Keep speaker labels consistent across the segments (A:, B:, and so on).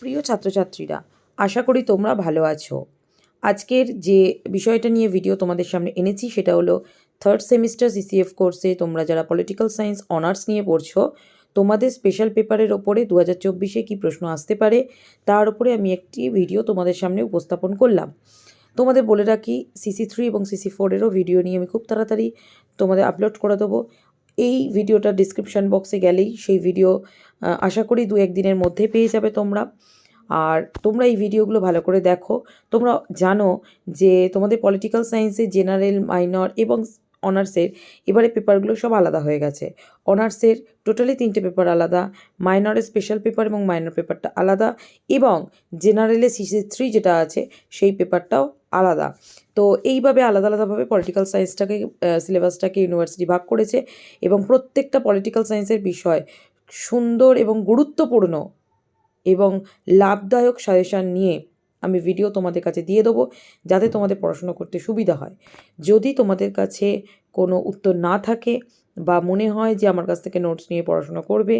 A: প্রিয় ছাত্রছাত্রীরা, আশা করি তোমরা ভালো আছো। আজকের যে বিষয়টা নিয়ে ভিডিও তোমাদের সামনে এনেছি সেটা হলো থার্ড সেমিস্টার সিসিএফ কোর্সে তোমরা যারা পলিটিক্যাল সায়েন্স অনার্স নিয়ে পড়ছো, তোমাদের স্পেশাল পেপারের ওপরে দু হাজার চব্বিশে কী প্রশ্ন আসতে পারে, তার উপরে আমি একটি ভিডিও তোমাদের সামনে উপস্থাপন করলাম। তোমাদের বলে রাখি সিসি থ্রি এবং সিসি ফোরেরও ভিডিও নিয়ে আমি খুব তাড়াতাড়ি তোমাদের আপলোড করে দেবো। এই ভিডিওটা ডিসক্রিপশান বক্সে গেলেই সেই ভিডিও আশা করি দু একদিনের মধ্যে পেয়ে যাবে তোমরা। আর তোমরা এই ভিডিওগুলো ভালো করে দেখো। তোমরা জানো যে তোমাদের পলিটিক্যাল সায়েন্সে জেনারেল মাইনর এবং অনার্সের এবারে পেপারগুলো সব আলাদা হয়ে গেছে। অনার্সের টোটালি তিনটে পেপার আলাদা মাইনরের স্পেশাল পেপার এবং মাইনর পেপারটা আলাদা এবং জেনারেলে সিসি থ্রি যেটা আছে, সেই পেপারটাও আলাদা। তো এইভাবে আলাদা আলাদাভাবে পলিটিক্যাল সায়েন্সটাকে সিলেবাসটাকে ইউনিভার্সিটি ভাগ করেছে এবং প্রত্যেকটা পলিটিক্যাল সায়েন্সের বিষয় সুন্দর এবং গুরুত্বপূর্ণ এবং লাভদায়ক সাজেশান নিয়ে আমি ভিডিও তোমাদের কাছে দিয়ে দেবো যাতে তোমাদের পড়াশোনা করতে সুবিধা হয়। যদি তোমাদের কাছে কোনো উত্তর না থাকে বা মনে হয় যে আমার কাছ থেকে নোটস নিয়ে পড়াশোনা করবে,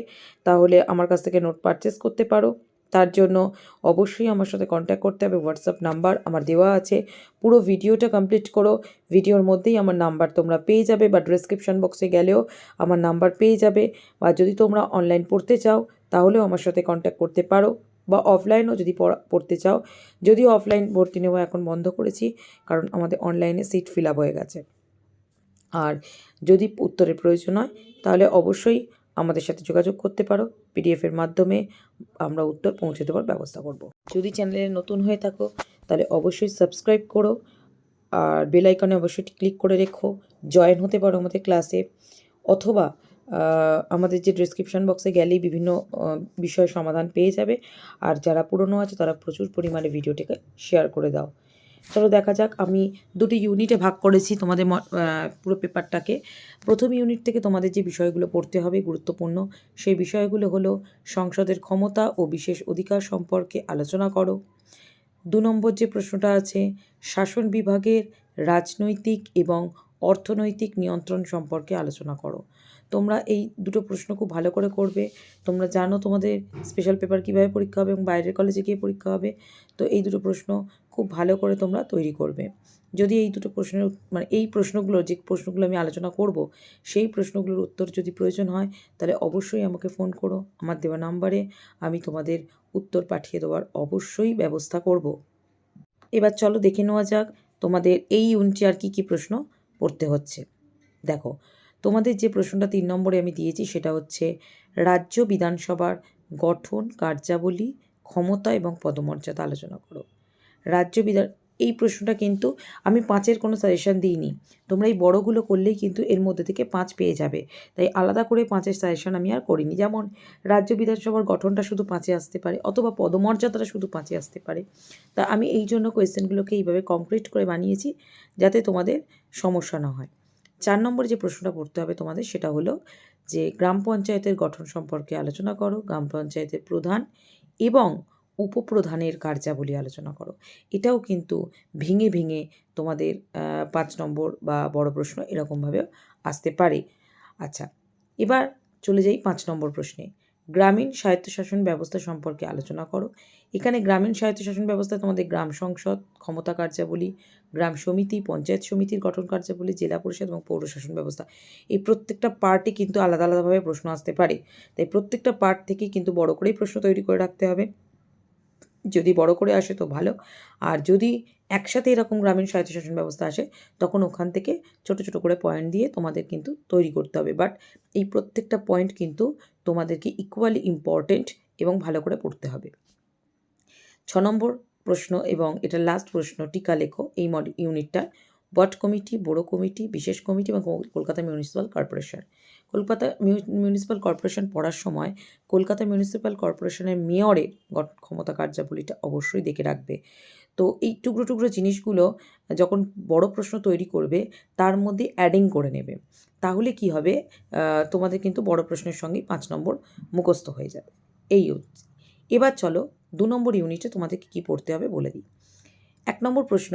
A: তাহলে আমার কাছ থেকে নোট পারচেস করতে পারো। তার জন্য অবশ্যই আমার সাথে কন্ট্যাক্ট করতে হবে। হোয়াটসঅ্যাপ নাম্বার আমার দেওয়া আছে। পুরো ভিডিওটা কমপ্লিট করো। ভিডিওর মধ্যেই আমার নাম্বার তোমরা পেয়ে যাবে বা ডিসক্রিপশন বক্সে গেলেও আমার নাম্বার পেয়ে যাবে। বা যদি তোমরা অনলাইন পড়তে চাও, তাহলেও আমার সাথে কন্ট্যাক্ট করতে পারো। বা অফলাইনও যদি পড়া, পড়তে চাও। যদিও অফলাইন ভর্তি নেওয়া এখন বন্ধ করেছি, কারণ আমাদের অনলাইনে সিট ফিল হয়ে গেছে। আর যদি উত্তরের প্রয়োজন হয়, তাহলে অবশ্যই আমাদের সাথে যোগাযোগ করতে পারো। পিডিএফের মাধ্যমে আমরা উত্তর পৌঁছে দেওয়ার ব্যবস্থা করব। যদি চ্যানেলে নতুন হয়ে থাকো, তাহলে অবশ্যই সাবস্ক্রাইব করো আর বেল আইকনে অবশ্যই ক্লিক করে রেখো। জয়েন হতে পারো আমাদের ক্লাসে অথবা আমাদের যে ডিসক্রিপশন বক্সে গেলেই বিভিন্ন বিষয় সমাধান পেয়ে যাবে। আর যারা পুরনো আছে, তারা প্রচুর পরিমাণে ভিডিওটিকে শেয়ার করে দাও। চলো দেখা যাক, আমি দুটি ইউনিটে ভাগ করেছি তোমাদের পুরো পেপারটাকে। প্রথম ইউনিট থেকে তোমাদের যে বিষয়গুলো পড়তে হবে গুরুত্বপূর্ণ, সেই বিষয়গুলো হলো সংসদের ক্ষমতা ও বিশেষ অধিকার সম্পর্কে আলোচনা করো। দু নম্বর যে প্রশ্নটা আছে, শাসন বিভাগের রাজনৈতিক এবং অর্থনৈতিক নিয়ন্ত্রণ সম্পর্কে আলোচনা করো। তোমরা এই দুটো প্রশ্ন খুব ভালো করে করবে। তোমরা জানো তোমাদের স্পেশাল পেপার কীভাবে পরীক্ষা হবে এবং বাইরের কলেজে গিয়ে পরীক্ষা হবে। তো এই দুটো প্রশ্ন খুব ভালো করে তোমরা তৈরি করবে। যদি এই দুটো প্রশ্নের মানে এই প্রশ্নগুলো, যে প্রশ্নগুলো আমি আলোচনা করব, সেই প্রশ্নগুলোর উত্তর যদি প্রয়োজন হয়, তাহলে অবশ্যই আমাকে ফোন করো আমার দেওয়া নাম্বারে আমি তোমাদের উত্তর পাঠিয়ে দেওয়ার অবশ্যই ব্যবস্থা করব। এবার চলো দেখে নেওয়া যাক তোমাদের এই ইউনিটে আর কী কী প্রশ্ন পড়তে হচ্ছে। দেখো তোমাদের যে প্রশ্নটা তিন নম্বরে আমি দিয়েছি সেটা হচ্ছে, রাজ্য বিধানসভার গঠন, কার্যাবলী, ক্ষমতা এবং পদমর্যাদা আলোচনা করো। রাজ্য বিধান, এই প্রশ্নটা কিন্তু আমি পাঁচের কোনো সাজেশন দিইনি। তোমরা এই বড়গুলো করলেই কিন্তু এর মধ্যে থেকে পাঁচ পেয়ে যাবে। তাই আলাদা করে পাঁচের সাজেশন আমি আর করিনি। যেমন, রাজ্য বিধানসভার গঠনটা শুধু পাঁচে আসতে পারে অথবা পদমর্যাদাটা শুধু পাঁচে আসতে পারে। তা আমি এই জন্য কোয়েশ্চেনগুলোকে এইভাবে কংক্রিট করে বানিয়েছি যাতে তোমাদের সমস্যা না হয়। চার নম্বর যে প্রশ্নটা পড়তে হবে তোমাদের সেটা হলো যে গ্রাম পঞ্চায়েতের গঠন সম্পর্কে আলোচনা করো, গ্রাম পঞ্চায়েতের প্রধান এবং উপপ্রধানের কার্যাবলী আলোচনা করো। এটাও কিন্তু ভেঙে ভেঙে তোমাদের পাঁচ নম্বর বা বড় প্রশ্ন এরকমভাবে আসতে পারে। আচ্ছা এবার চলে যাই পাঁচ নম্বর প্রশ্নে। গ্রামীণ স্বায়ত্তশাসন ব্যবস্থা সম্পর্কে আলোচনা করো। এখানে গ্রামীণ স্বায়ত্তশাসন ব্যবস্থা তোমাদের গ্রাম সংসদ, ক্ষমতা কার্যাবলী, গ্রাম সমিতি, পঞ্চায়েত সমিতির গঠন কার্যাবলী, জেলা পরিষদ এবং পৌরশাসন ব্যবস্থা। এই প্রত্যেকটা পার্টই কিন্তু আলাদা আলাদাভাবে প্রশ্ন আসতে পারে। তাই প্রত্যেকটা পার্ট থেকেই কিন্তু বড় করেই প্রশ্ন তৈরি করে রাখতে হবে। যদি বড় করে আসে তো ভালো। আর যদি একসাথে এরকম গ্রামীণ স্বায়ত্তশাসন ব্যবস্থা আসে, তখন ওখান থেকে ছোট ছোট করে পয়েন্ট দিয়ে তোমাদের কিন্তু তৈরি করতে হবে। বাট এই প্রত্যেকটা পয়েন্ট কিন্তু তোমাদেরকে ইকুয়ালি ইম্পর্টেন্ট এবং ভালো করে পড়তে হবে। ছ নম্বর প্রশ্ন এবং এটা লাস্ট প্রশ্ন, টিকা লেখো এই মড ইউনিটটা ওয়ার্ড কমিটি বড়ো কমিটি বিশেষ কমিটি এবং Kolkata municipal corporation Kolkata municipal corporation পড়ার সময় কলকাতা মিউনিসিপ্যাল কর্পোরেশনের মেয়রের ক্ষমতা কার্যাবলীটা অবশ্যই দেখে রাখবে। তো এই টুকরো টুকরো জিনিসগুলো যখন বড় প্রশ্ন তৈরি করবে, তার মধ্যে অ্যাডিং করে নেবে। তাহলে কি হবে? তোমাদের কিন্তু বড় প্রশ্নের সঙ্গেই পাঁচ নম্বর মুখস্থ হয়ে যাবে। এই এবার চলো দু নম্বর ইউনিটে তোমাদের কী পড়তে হবে বলে দিই। এক নম্বর প্রশ্ন,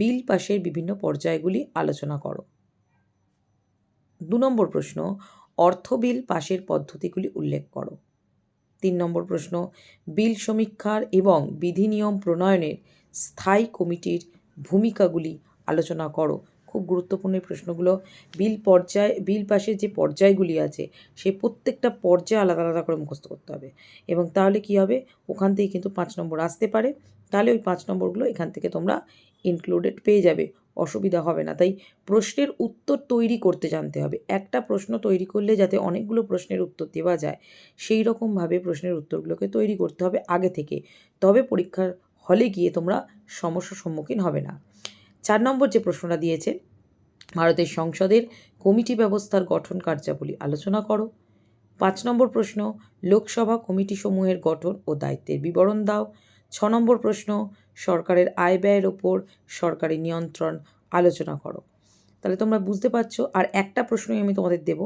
A: বিল পাশের বিভিন্ন পর্যায়গুলি আলোচনা করো। দু নম্বর প্রশ্ন অর্থ বিল পাশের পদ্ধতিগুলি উল্লেখ করো। তিন নম্বর প্রশ্ন, বিল সমীক্ষার এবং বিধিনিয়ম প্রণয়নের স্থায়ী কমিটির ভূমিকাগুলি আলোচনা করো। খুব গুরুত্বপূর্ণ প্রশ্নগুলো। বিল পর্যায়, বিল পাশের যে পর্যায়গুলি আছে সেই প্রত্যেকটা পর্যায়ে আলাদা আলাদা করে মুখস্থ করতে হবে। এবং তাহলে কি হবে? ওখান থেকে কিন্তু পাঁচ নম্বর আসতে পারে। তাহলে ওই পাঁচ নম্বরগুলো এখান থেকে তোমরা ইনক্লুডেড পেয়ে যাবে। অসুবিধা হবে না। তাই প্রশ্নের উত্তর তৈরি করতে জানতে হবে। একটা প্রশ্ন তৈরি করলে যাতে অনেকগুলো প্রশ্নের উত্তর দেওয়া যায়, সেই রকমভাবে প্রশ্নের উত্তরগুলোকে তৈরি করতে হবে আগে থেকে। তবে পরীক্ষার হলে গিয়ে তোমরা সমস্যার সম্মুখীন হবে না। চার নম্বর যে প্রশ্নটা দিয়েছে, ভারতের সংসদের কমিটি ব্যবস্থার গঠন কার্যাবলী আলোচনা করো। পাঁচ নম্বর প্রশ্ন, লোকসভা কমিটি সমূহের গঠন ও দায়িত্বের বিবরণ দাও। ছ নম্বর প্রশ্ন সরকারের আয় ব্যয়ের ওপর সরকারি নিয়ন্ত্রণ আলোচনা করো। তাহলে তোমরা বুঝতে পারছ। আর একটা প্রশ্নই আমি তোমাদের দেব।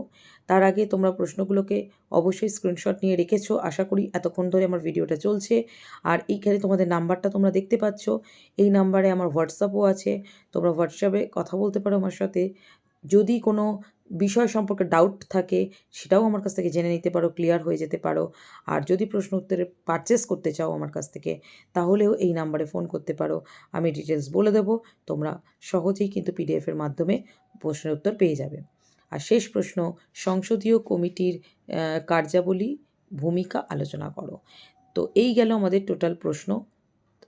A: তার আগে তোমরা প্রশ্নগুলোকে অবশ্যই স্ক্রিনশট নিয়ে রেখেছো। আশা করি এতক্ষণ ধরে আমার ভিডিওটা চলছে। আর এইখানে তোমাদের নাম্বারটা তোমরা দেখতে পাচ্ছ। এই নাম্বারে আমার হোয়াটসঅ্যাপও আছে। তোমরা হোয়াটসঅ্যাপে কথা বলতে পারো আমার সাথে। যদি কোনো বিষয় সম্পর্কে ডাউট থাকে, সেটাও আমার কাছ থেকে জেনে নিতে পারো ক্লিয়ার হয়ে যেতে পারো। আর যদি প্রশ্ন উত্তরে পারচেস করতে চাও আমার কাছ থেকে, তাহলেও এই নাম্বারে ফোন করতে পারো। আমি ডিটেলস বলে দেবো, তোমরা সহজেই কিন্তু পিডিএফের মাধ্যমে প্রশ্নের উত্তর পেয়ে যাবে। আর শেষ প্রশ্ন, সংসদীয় কমিটির কার্যাবলী, ভূমিকা আলোচনা করো। তো এই গেল আমাদের টোটাল প্রশ্ন।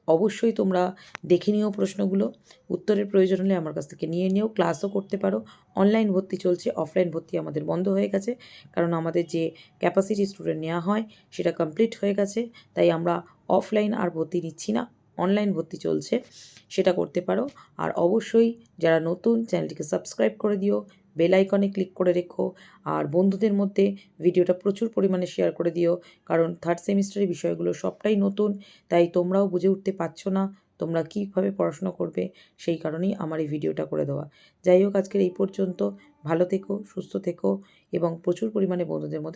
A: অবশ্যই তোমরা দেখে নিও প্রশ্নগুলো। উত্তরের প্রয়োজন হলে আমার কাছ থেকে নিয়ে নিও। ক্লাসও করতে পারো। অনলাইন ভর্তি চলছে, অফলাইন ভর্তি আমাদের বন্ধ হয়ে গেছে। কারণ আমাদের যে ক্যাপাসিটি স্টুডেন্ট নেওয়া হয়, সেটা কমপ্লিট হয়ে গেছে। তাই আমরা অফলাইন আর ভর্তি নিচ্ছি না। অনলাইন ভর্তি চলছে, সেটা করতে পারো। আর অবশ্যই যারা নতুন চ্যানেলটিকে সাবস্ক্রাইব করে দিও বেল আইকনে ক্লিক করে রেখো। আর বন্ধুদের মধ্যে ভিডিওটা প্রচুর পরিমাণে শেয়ার করে দিও, কারণ থার্ড সেমিস্টারের বিষয়গুলো সবটাই নতুন, তাই তোমরাও বুঝে উঠতে পারছ না তোমরা কীভাবে পড়াশোনা করবে, সেই কারণেই আমার এই ভিডিওটা করে দেওয়া। যাই হোক, আজকের এই পর্যন্ত। ভালো থেকো, সুস্থ থেকো, এবং প্রচুর পরিমাণে বন্ধুদের মধ্যে